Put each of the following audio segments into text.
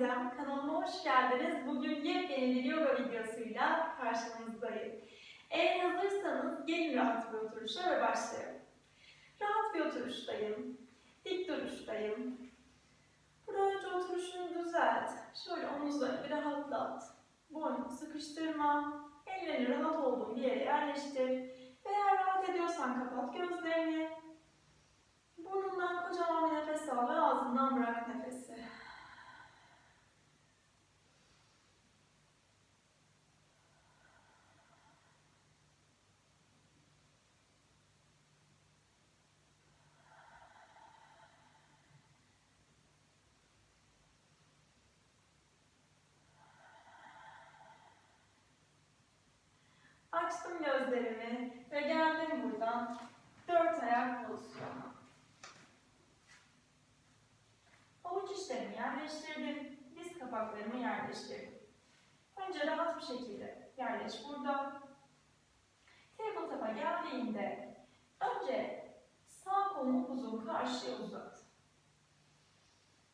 Gizem. Kanalıma hoş geldiniz. Bugün yepyeni bir yoga videosuyla karşınızdayım. Eğer hazırsanız gelin rahat bir oturuşa ve başlayalım. Rahat bir oturuştayım. Dik duruştayım. Burada önce oturuşunu düzelt. Şöyle omuzları bir rahatlat. Boynunu sıkıştırma. Ellerini rahat olduğun bir yere yerleştir. Eğer rahat ediyorsan kapat gözlerini. Burnundan kocaman bir nefes al ve ağzından bırak nefesi. Açtım gözlerimi ve geldim buradan dört ayak pozisyonuna. Avuç içlerimi yerleştirdim. Diz kapaklarımı yerleştirdim. Önce rahat bir şekilde yerleş burada. Tabletop'a geldiğinde önce sağ kolunu uzun karşıya uzat.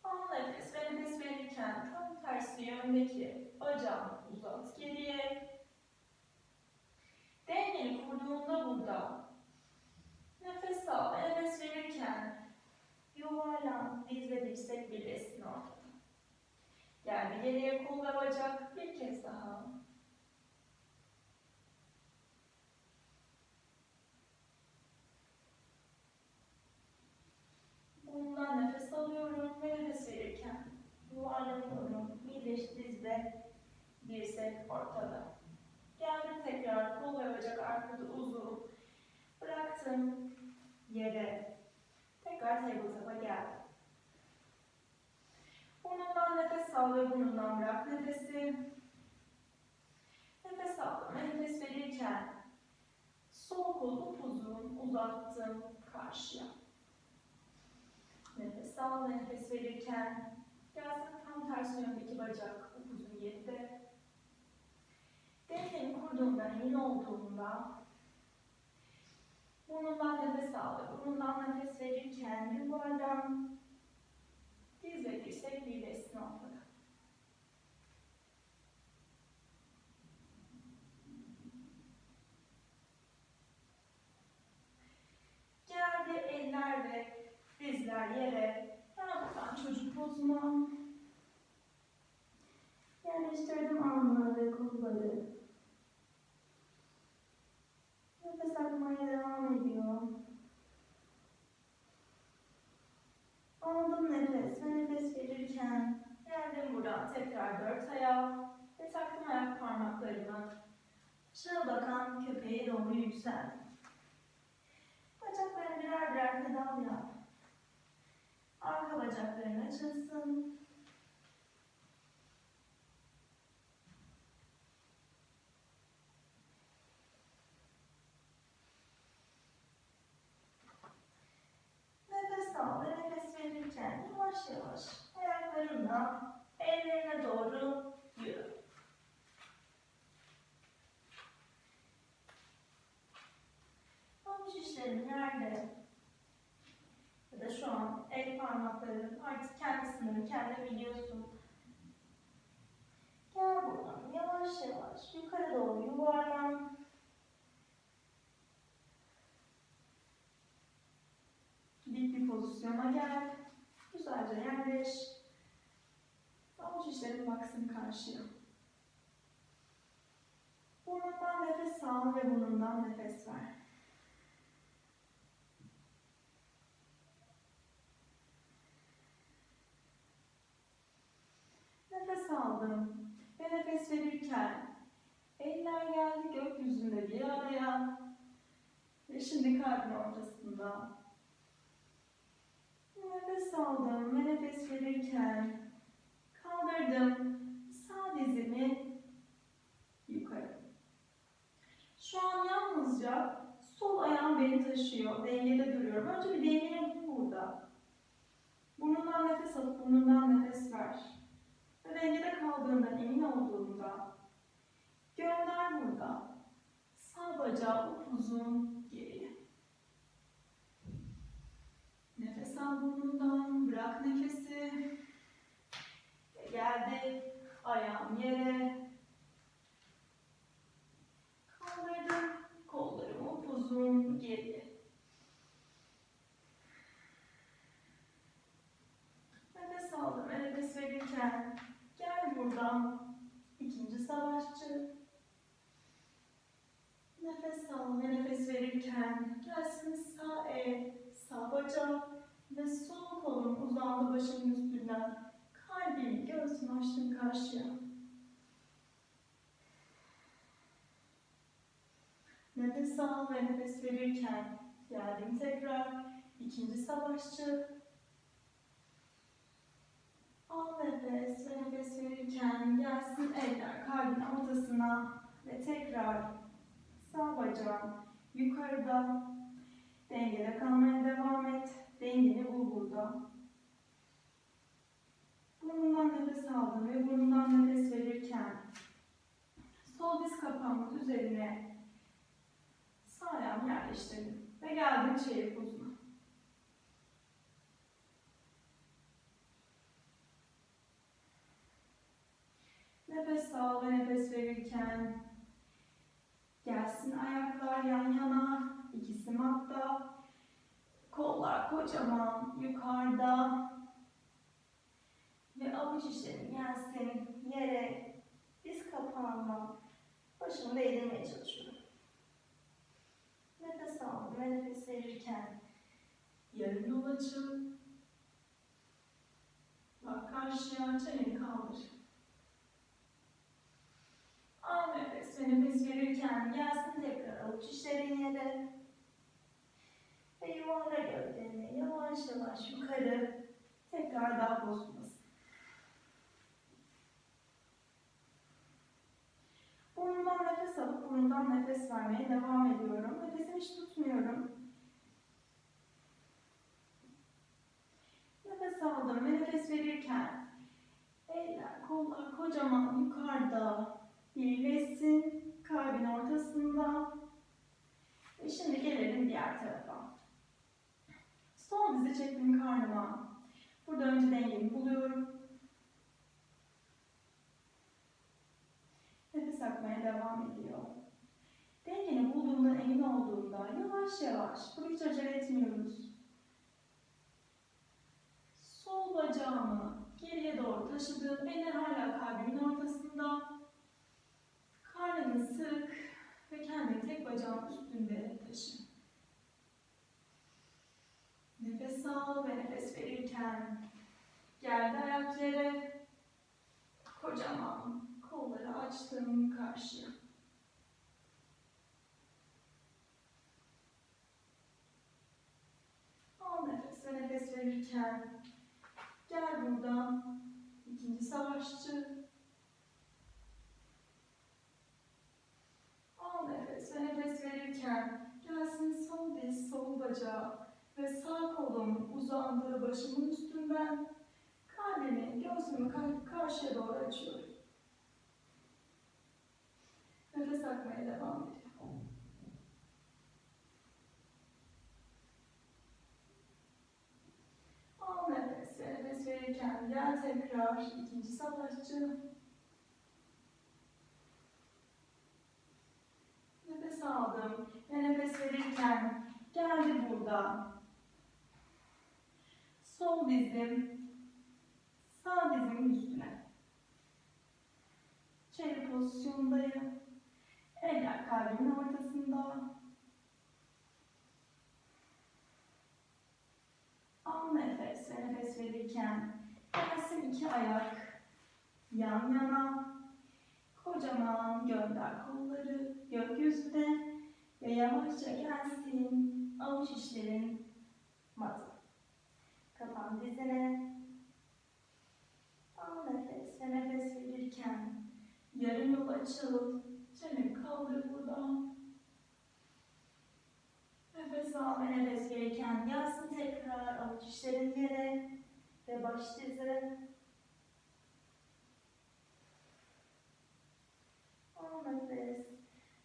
Al nefes ve nefes verirken tam tersi yöndeki bacağını uzat geriye. Dengeni kurduğunda burada nefes al ve nefes verirken yuvarlan diz ve dirsek birleşsin ortada. Geldi geriye kol bacak bir kez daha. Bundan nefes alıyorum ve nefes verirken yuvarlanıyorum. Birleş dizde dirsek ortada. Geldim tekrar kol ve bacak arkada uzun. Bıraktım yere. Tekrar tabletop'a geldim. Nefes al ve burnundan bırak nefesi. Nefes aldım nefes verirken sol kolu uzun uzattım karşıya. Nefes al nefes verirken gelsin tam tersi yöndeki bacak upuzun yerinde. Dengeni kurduğumdan emin olduğumda burnundan nefes al ve burnundan nefes verirken yuvarlan diz ve dirsek birleşsin ortada. Geldi eller ve dizler yere. Yandan çocuk pozuna. Yerleştirdim alnı ve kolları. Nefes akmaya devam ediyor. Aldım nefes ve nefes verirken geldim buradan tekrar dört ayağa ve taktım ayak parmaklarımı. Aşağı bakan köpeğe doğru yükseldim. Bacaklarını birer birer pedal yap. Arka bacakların açılsın. Nefes al ve nefes verirken yavaş yavaş ayaklarınla ellerine doğru yürü. Avuç işlerin nerede? Ya da şu an el parmaklarının artık kendi sınırını kendin biliyorsun. Gel buradan yavaş yavaş yukarı doğru yuvarlan. Dik bir pozisyona gel. Güzelce yerleş. Avuç işlerin baksın karşıya. Burnundan nefes al ve burnundan nefes ver. Nefes aldım ve nefes verirken eller geldi gökyüzünde bir araya ve şimdi kalbin ortasında. Nefes aldım ve nefes verirken kaldırdım sağ dizimi yukarı. Şu an yalnızca sol ayağım beni taşıyor, dengede duruyorum. Önce bir dengeni bul burada. Burnundan nefes alıp burnundan nefes ver. Ve dengede kaldığından emin olduğunda gönder burada. Sağ bacağı upuzun geriye. Nefes burnundan, bırak nefesi. Geldi, ayağım yere. Kaldırdım, kollarım upuzun geriye. Nefes aldım, nefes verirken gel buradan ikinci savaşçı. Nefes al nefes verirken gelsin sağ el, sağ bacak, ve sol kolun uzandı başının üstünden. Kalbini, göğsünü açtın karşıya. Nefes al ve nefes verirken geldim tekrar. İkinci savaşçı. Al nefes ve nefes verirken gelsin eller kalbin ortasına ve tekrar sağ bacağın yukarıda. Dengede kalmaya devam et. Dengeni bul burada. Burnundan nefes aldın ve burnundan nefes verirken sol diz kapağının üzerine sağ ayağımı yerleştirdim ve geldim çeyrek uzuna. Nefes al ve nefes verirken gelsin ayaklar yan yana, ikisi matta, kollar kocaman yukarıda ve avuç içlerin gelsin yere, diz kapağıma başımı değdirmeye çalışıyorum. Nefes al ve nefes verirken yarım yol açıl. Bak karşıya çeneni kaldır. Al nefes ve nefes verirken gelsin tekrar avuç içlerin yere. Ve yuvarla gövdeni yavaş yavaş yukarı. Tekrar daha bozulmasın. Burnumdan nefes alıp burnumdan nefes vermeye devam ediyorum. Nefesimi hiç tutmuyorum. Nefes aldım ve nefes verirken eller, kollar kocaman yukarıda birleşsin. Kalbin ortasında. Ve şimdi gelelim diğer tarafa. Sol dizi çektim karnıma. Burada önce dengemi buluyorum. Nefes akmaya devam ediyor. Dengeni bulduğumdan emin olduğumda yavaş yavaş, bunu hiç acele etmiyoruz. Sol bacağımı geriye doğru taşıdım. Eller hala kalbimin ortasında. Karnını sık ve kendini tek bacağın üstünde taşı. Nefes al ve nefes verirken geldi ayak yere. Kocaman kolları açtım karşıya. Al nefes ve nefes verirken gel buradan ikinci savaşçı. Al nefes ve nefes verirken gelsin sol diz, sol bacağı ve sağ kolum uzandığı başımın üstünden kalbimi, göğsümü kar- karşıya doğru açıyorum. Nefes akmaya devam ediyor. Al nefes verirken gel tekrar ikinci savaşçı. Nefes aldım ve nefes verirken geldi burada. Sol dizim sağ dizimin üstüne. Çevre pozisyondayım. Eller kalbimin ortasında. Al nefes ve nefes verirken gelsin iki ayak yan yana. Kocaman gönder kolları gökyüzüne ve yavaşça gelsin avuç içlerin mata. Kafan dizine. Al nefes ve nefes verirken yarım yol açıl. Çeneni kaldır buradan. Nefes al ve nefes verirken gelsin tekrar avuç içlerin yere ve baş dize. Al nefes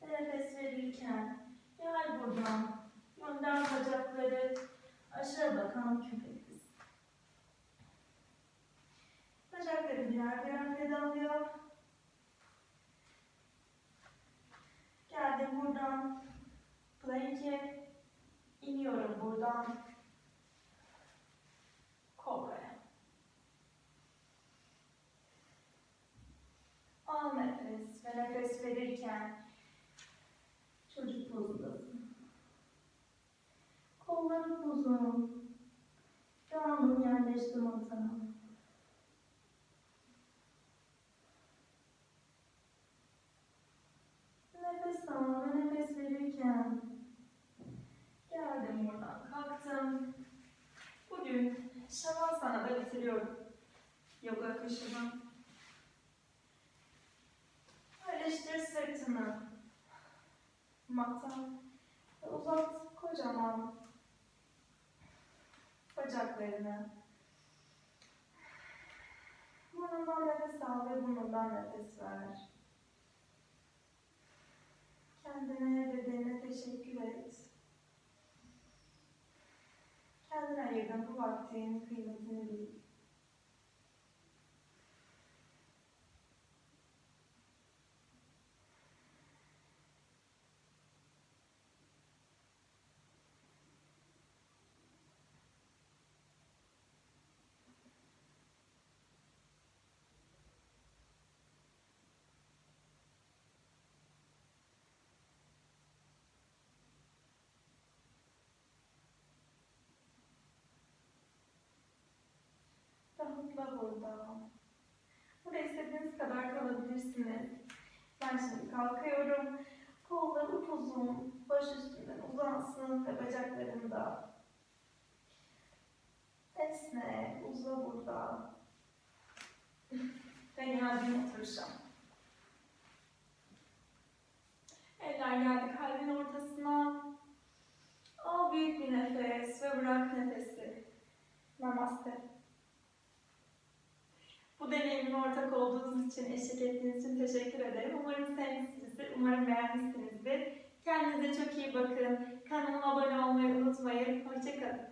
ve nefes verirken gel buradan. Gönder bacakları aşağı bakan köpek ilerleyen pedal yap. Geldim buradan. Play 2. İniyorum buradan. Kobra'ya. Al nefes ve nefes verirken çocuk pozundasın. Kolların uzun. Devamlı yerleştir ortama. Geldim buradan kalktım. Bugün Şavasana'da bitiriyorum. Yoga akışımı. Yerleştir sırtını. Mata. Uzat kocaman bacaklarını. Burnundan nefes al ve burnundan nefes ver. Kendine, bedenine teşekkür et. Kendine ayırdığın bu vaktin kıymetini bil. Rahatla burada. Burada istediğiniz kadar kalabilirsiniz. Ben şimdi kalkıyorum. Kollar upuzun, baş üstünden uzansın ve bacaklarım da. Esne, uza burada. Ve geldim oturuşa. Eller geldi kalbin ortasına. Al büyük bir nefes ve bırak nefesi. Namaste. Deneyimin ortak olduğunuz için, eşlik ettiğiniz için teşekkür ederim. Umarım sevmişsinizdir, umarım beğenmişsinizdir. Kendinize çok iyi bakın. Kanalıma abone olmayı unutmayın. Hoşçakalın.